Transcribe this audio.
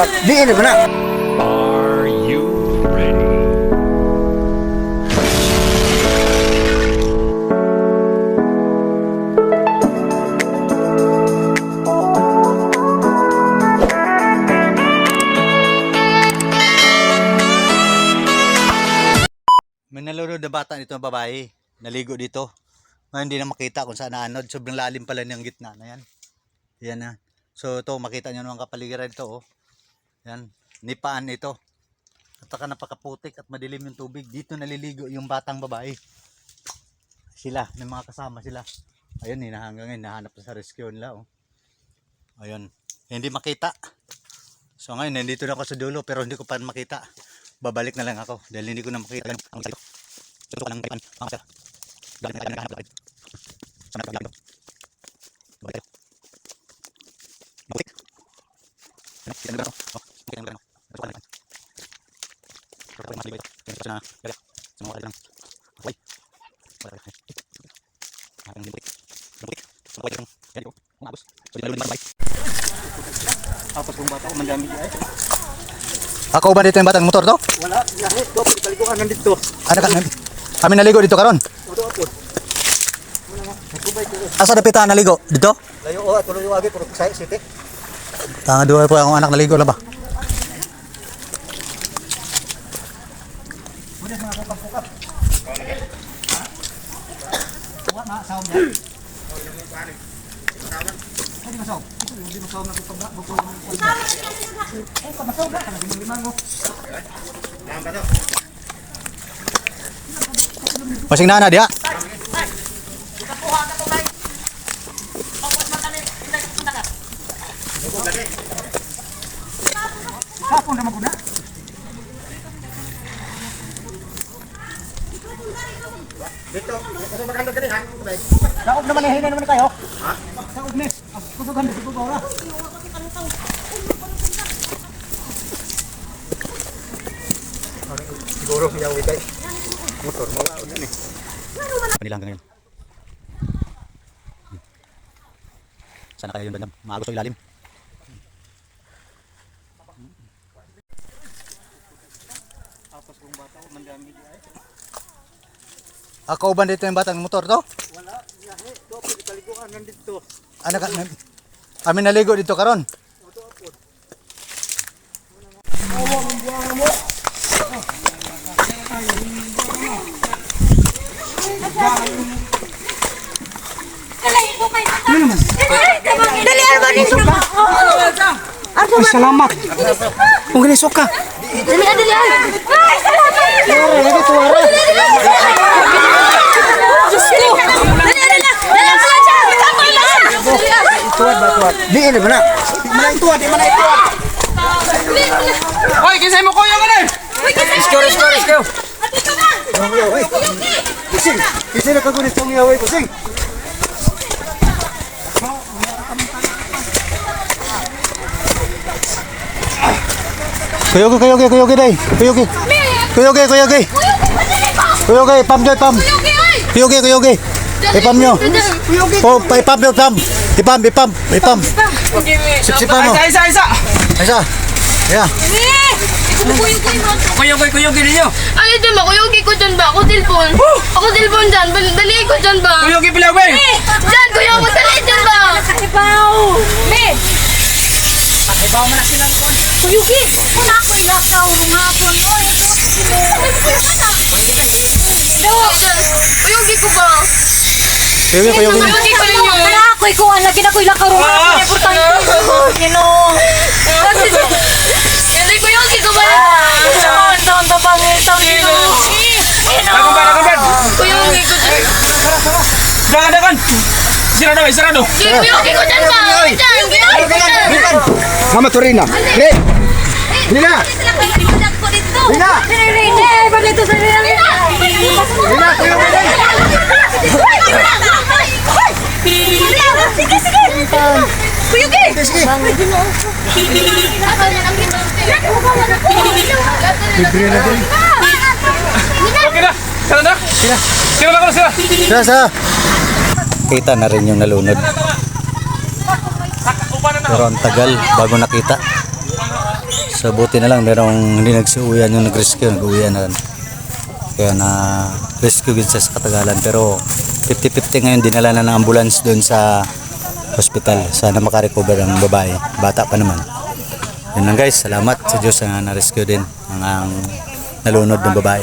batuat. Di ini benar. Are you ready? May nalunod na bata nito na babae. Naligo dito. Ngayon hindi na makita kung saan naanod. Sobrang lalim pala niyang gitna na yan. Yan na. So ito makita niyo naman kapaligiran ito oh. Yan. Nipaan ito. At saka napakaputik at madilim yung tubig. Dito naliligo yung batang babae. Sila, may mga kasama sila. Ayun, hinahanggang ngayon, nahanap na sa rescue nila oh. Ayun. Hindi makita. So ngayon, nandito na ako sa dulo pero hindi ko pa makita. Babalik na lang ako dahil hindi ko na makita. Tutok ka ng kaipan, mga sir. Dahil na naghahanap bakit. Sana ka lang Balik tayo. Mabutik. Ano? Kita nagano? Oh, kita nagano? Tutok ka ng kaipan. Tutok ka ng malibay. Kaya sa na, gala. Sa mga kailang. Okay. Wala ka. Aking limutik. Limutik. Limutik lang. Yan ko. Umabos. So, di na lumin marabay. Tapos kung bata ko, mandami ay. Ako ba dito yung batang motor to? Wala, lahat ko paliguan nandito. Ano ka? Kami naligo dito karon. Odo ako. Asa dapita naligo? Dito? Layo oh, tuloy yung agi pero sa city. Tanga duwa po akong anak naligo la ba? Masing nana dia. Hapon naman ko na. Dito, kasi maganda ka rin ha. Saob naman eh, naman kayo. Saob ni. Kusugan dito ko ora. Siguro yung witay. Motor mo yan eh. Kanila hanggang ngayon. Sana kayo yun bandam. Maagos sa ilalim. Ako ba dito yung batang motor to? Wala, lahat ko paliguan nandito. Ano ka? Kami naligo dito karon. Dali, ano ba nito ka? Ay, salamat. Ganun suka. Dali, dali. ah. Ay, salamat. Lagi tuwara. Diyos ko. Dali, dali. Dali, ang sulat siya. Ako lang. Dali, ah. Tuwad ba tuwad? Di ini benar. Di mana itu? Di mana itu? Hoy, kisay mo kuya ka na! Uy, kasi- Skor, skor, skor. At dito na. Pusing. Kisih na kagunit tong yaw. Pusing. Kuyogi, kuyogi, kuyogi day. Kuyogi. Kuyogi, kuyogi. Kuyogi, pam doy, pam. Kuyogi, kuyogi. Ipam nyo. Oh, pa ipam nyo, pam. Ipam, ipam, ipam. Sipsipan mo. Isa, isa, isa! Isa. Yeah. Eh, kuyugi mo. Kuyog, kuyog, kuyog ninyo! Ay, dyan ba? Kuyugi ko dyan ba? Ako tilpon. Ako tilpon dyan. Dali ko dyan ba? Kuyog, ipilawin! Eh, dyan, kuya ko dali dyan ba? Ibaw. Me. Ibaw man ako lang po. Kuyugi. Wala ko ilakaw. Hapon mo. Kuyugi ko ba? Kuyogi, kuyogi. Kuyugi ko ninyo. Ko ikuha. Lagi na ko ilakaw. Hapon. Importante. Gino. Hindi, kuyugi ko ba? Ito, ito pangitang Gino. Dagan ba, dagan ba? Kuyugi ko dyan. Dagan, dagan! Sirado, eh, sirado! Di, Kuyugi ko dyan ba? Dyan, kuyugi ko dyan. Mama Turina. Re. Lina. Rina! Rina! Balito sa Rina! Lina, kuya mo din. Sige, Libre na din. Okay na! Sira na! Sira! Sira na ko na sira! Sa, sa. Kita na rin yung nalunod. Pero ang tagal bago nakita. So buti na lang merong hindi nagsuuyan yung nag-rescue, nag-uwian na rin. Kaya na rescue din sa katagalan pero 50-50 ngayon dinala na ng ambulance doon sa hospital. Sana makarecover ang babae. Bata pa naman. Yun lang guys, salamat sa Diyos na na-rescue din ang, ang nalunod ng babae.